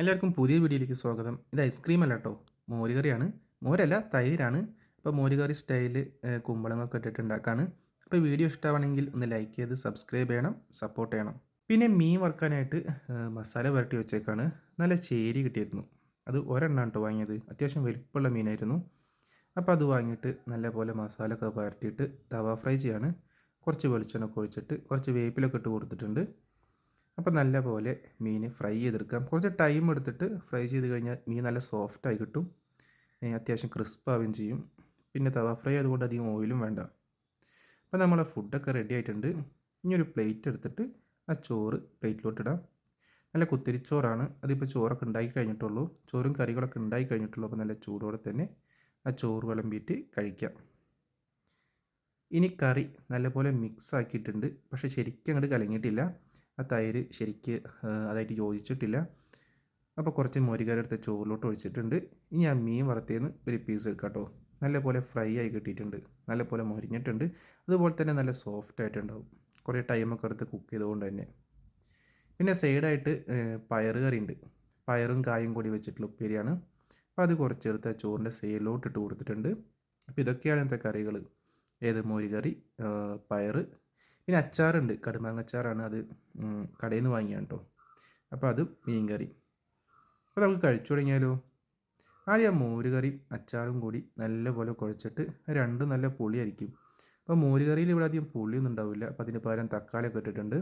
എല്ലാവർക്കും പുതിയ വീഡിയോയിലേക്ക് സ്വാഗതം. ഇത് ഐസ്ക്രീം അല്ല കേട്ടോ മോരുകറിയാണ് മോരല്ല തൈരാണ്. അപ്പോൾ മോരുകറി സ്റ്റൈൽ കുമ്പളങ്ങൊക്കെ ഇട്ടിട്ട് ഉണ്ടാക്കാണ്. അപ്പോൾ വീഡിയോ ഇഷ്ടമാണെങ്കിൽ ഒന്ന് ലൈക്ക് ചെയ്ത് സബ്സ്ക്രൈബ് ചെയ്യണം സപ്പോർട്ട് ചെയ്യണം. പിന്നെ മീൻ വറുക്കാനായിട്ട് മസാല പുരട്ടി വെച്ചേക്കാണ്. നല്ല ചേരി കിട്ടിയിരുന്നു. അത് ഒരെണ്ണം കേട്ടോ വാങ്ങിയത്. അത്യാവശ്യം വലിപ്പമുള്ള മീനായിരുന്നു. അപ്പോൾ അത് വാങ്ങിയിട്ട് നല്ലപോലെ മസാല ഒക്കെ പുരട്ടിയിട്ട് തവ ഫ്രൈ ചെയ്യാണ്. കുറച്ച് വെളിച്ചെണ്ണ ഒക്കെ ഒഴിച്ചിട്ട് കുറച്ച് വേപ്പിലൊക്കെ ഇട്ട് കൊടുത്തിട്ടുണ്ട്. അപ്പോൾ നല്ല പോലെ മീൻ ഫ്രൈ ചെയ്തെടുക്കാം. കുറച്ച് ടൈം എടുത്തിട്ട് ഫ്രൈ ചെയ്ത് കഴിഞ്ഞാൽ മീൻ നല്ല സോഫ്റ്റായി കിട്ടും. അത്യാവശ്യം ക്രിസ്പ് ആവുകയും ചെയ്യും. പിന്നെ തവ ഫ്രൈ ആയതുകൊണ്ട് അധികം ഓയിലും വേണ്ട. അപ്പോൾ നമ്മളെ ഫുഡൊക്കെ റെഡി ആയിട്ടുണ്ട്. ഇനി ഒരു പ്ലേറ്റ് എടുത്തിട്ട് ആ ചോറ് പ്ലേറ്റിലോട്ടിടാം നല്ല കുത്തിരിച്ചോറാണ്. അതിപ്പോൾ ചോറൊക്കെ ഉണ്ടാക്കി കഴിഞ്ഞിട്ടുള്ളൂ. ചോറും കറികളൊക്കെ ഉണ്ടാക്കി കഴിഞ്ഞിട്ടുള്ളൂ. അപ്പോൾ നല്ല ചൂടോടെ തന്നെ ആ ചോറ് വിളമ്പിയിട്ട് കഴിക്കാം. ഇനി കറി നല്ലപോലെ മിക്സ് ആക്കിയിട്ടുണ്ട്. പക്ഷേ ശരിക്കും അങ്ങോട്ട് കലങ്ങിയിട്ടില്ല. ആ തൈര് ശരിക്ക് അതായിട്ട് യോജിച്ചിട്ടില്ല. അപ്പോൾ കുറച്ച് മോരുകറി എടുത്ത് ചോറിലോട്ട് ഒഴിച്ചിട്ടുണ്ട്. ഇനി ആ മീൻ വറുത്തേന്ന് ഒരു പീസ് എടുക്കാം കേട്ടോ നല്ലപോലെ ഫ്രൈ ആയി കിട്ടിയിട്ടുണ്ട്. നല്ലപോലെ മൊരിഞ്ഞിട്ടുണ്ട്. അതുപോലെ തന്നെ നല്ല സോഫ്റ്റ് ആയിട്ടുണ്ടാവും. കുറേ ടൈമൊക്കെ എടുത്ത് കുക്ക് ചെയ്തുകൊണ്ട് തന്നെ. പിന്നെ സൈഡായിട്ട് പയർ കറി ഉണ്ട് പയറും കായും കൂടി വെച്ചിട്ടുള്ള ഉപ്പേരിയാണ്. അപ്പോൾ അത് കുറച്ചെടുത്ത് ആ ചോറിന്റെ സൈഡിലോട്ട് ഇട്ട് കൊടുത്തിട്ടുണ്ട്. അപ്പോൾ ഇതൊക്കെയാണ് ഇന്നത്തെ കറികൾ ഏത് മോരുകറി? പയറ്. പിന്നെ അച്ചാറുണ്ട്. കടുമാങ്ങ അച്ചാറാണ് അത്. കടയിൽ നിന്ന് വാങ്ങിയാണ് കേട്ടോ അപ്പോൾ അത് മീൻ കറി അപ്പോൾ നമുക്ക് കഴിച്ചു തുടങ്ങിയാലോ? ആദ്യം ആ മോരുകറി അച്ചാറും കൂടി നല്ലപോലെ കുഴച്ചിട്ട് രണ്ടും നല്ല പുളിയായിരിക്കും. അപ്പോൾ മോരുകറിയിൽ ഇവിടെ അധികം പുളിയൊന്നും ഉണ്ടാവില്ല. അപ്പോൾ അതിന് പകരം തക്കാളിയൊക്കെ ഇട്ടിട്ടുണ്ട്.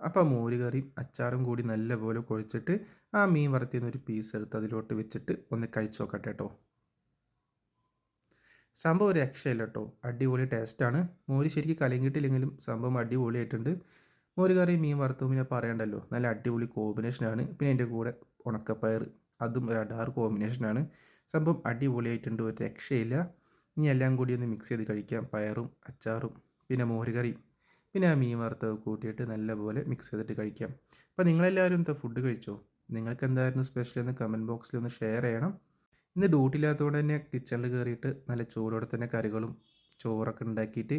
അപ്പോൾ മോരുകറിയും അച്ചാറും കൂടി നല്ലപോലെ കുഴച്ചിട്ട് ആ മീൻ വറുത്തിന്ന് ഒരു പീസ് എടുത്ത് അതിലോട്ട് വെച്ചിട്ട് ഒന്ന് കഴിച്ചു നോക്കട്ടെ കേട്ടോ സംഭവം ഒരു രക്ഷയില്ല കേട്ടോ അടിപൊളി ടേസ്റ്റാണ് മോര് ശരിക്കും കലങ്ങിയിട്ടില്ലെങ്കിലും സംഭവം അടിപൊളിയായിട്ടുണ്ട്. മോര് കറി മീൻ വറുത്തും പിന്നെ പറയണ്ടല്ലോ. നല്ല അടിപൊളി കോമ്പിനേഷനാണ് പിന്നെ എന്റെ കൂടെ ഉണക്കപ്പയർ അതും ഒരു അടാർ കോമ്പിനേഷനാണ് സംഭവം അടിപൊളിയായിട്ടുണ്ട്. ഒരു രക്ഷയില്ല. ഇനി എല്ലാം കൂടി ഒന്ന് മിക്സ് ചെയ്ത് കഴിക്കാം. പയറും അച്ചാറും പിന്നെ മോര് കറിയും പിന്നെ ആ മീൻ വറുത്തത് കൂട്ടിയിട്ട് നല്ലപോലെ മിക്സ് ചെയ്തിട്ട് കഴിക്കാം. അപ്പോൾ നിങ്ങളെല്ലാവരും എന്താ ഫുഡ് കഴിച്ചോ? നിങ്ങൾക്ക് എന്തായിരുന്നു സ്പെഷ്യൽ എന്ന് കമന്റ് ബോക്സിൽ ഒന്ന് ഷെയർ ചെയ്യണം. ഇന്ന് ഡ്യൂട്ടി ഇല്ലാത്തതുകൊണ്ട് തന്നെ കിച്ചണിൽ കയറിയിട്ട് നല്ല ചൂടോടെ തന്നെ കറികളും ചോറൊക്കെ ഉണ്ടാക്കിയിട്ട്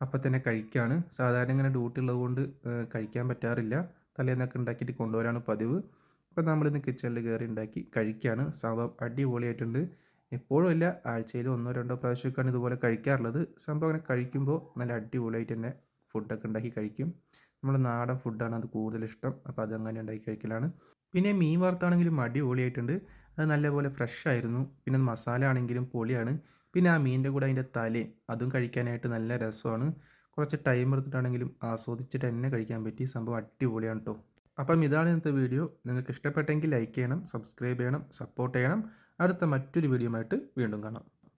അപ്പം തന്നെ കഴിക്കുകയാണ് സാധാരണ ഇങ്ങനെ ഡ്യൂട്ടി ഉള്ളതുകൊണ്ട് കഴിക്കാൻ പറ്റാറില്ല. തലേന്നൊക്കെ ഉണ്ടാക്കിയിട്ട് കൊണ്ടുവരാണ് പതിവ്. അപ്പം നമ്മളിന്ന് കിച്ചണിൽ കയറി ഉണ്ടാക്കി കഴിക്കുകയാണ് സംഭവം അടിപൊളിയായിട്ടുണ്ട്. എപ്പോഴും ഇല്ല ആഴ്ചയിൽ ഒന്നോ രണ്ടോ പ്രാവശ്യമൊക്കെയാണ് ഇതുപോലെ കഴിക്കാറുള്ളത്. സംഭവം അങ്ങനെ കഴിക്കുമ്പോൾ നല്ല അടിപൊളിയായിട്ട് തന്നെ ഫുഡൊക്കെ ഉണ്ടാക്കി കഴിക്കും. നമ്മുടെ നാടൻ ഫുഡാണ് അത് കൂടുതൽ ഇഷ്ടം അപ്പോൾ അതങ്ങനെ ഉണ്ടാക്കി കഴിക്കലാണ്. പിന്നെ മീൻ വറുത്താണെങ്കിലും അടിപൊളിയായിട്ടുണ്ട്. അത് നല്ലപോലെ ഫ്രഷ് ആയിരുന്നു പിന്നെ മസാല ആണെങ്കിലും പൊളിയാണ്. പിന്നെ ആ മീനിന്റെ കൂടെ അതിന്റെ തലയും അതും കഴിക്കാനായിട്ട് നല്ല രസമാണ്. കുറച്ച് ടൈം എടുത്തിട്ടാണെങ്കിലും ആസ്വദിച്ചിട്ട് തന്നെ കഴിക്കാൻ പറ്റി. സംഭവം അടിപൊളിയാണ് കേട്ടോ അപ്പം ഇതാണ് ഇന്നത്തെ വീഡിയോ. നിങ്ങൾക്ക് ഇഷ്ടപ്പെട്ടെങ്കിൽ ലൈക്ക് ചെയ്യണം സബ്സ്ക്രൈബ് ചെയ്യണം സപ്പോർട്ട് ചെയ്യണം. അടുത്ത മറ്റൊരു വീഡിയോ ആയിട്ട് വീണ്ടും കാണാം.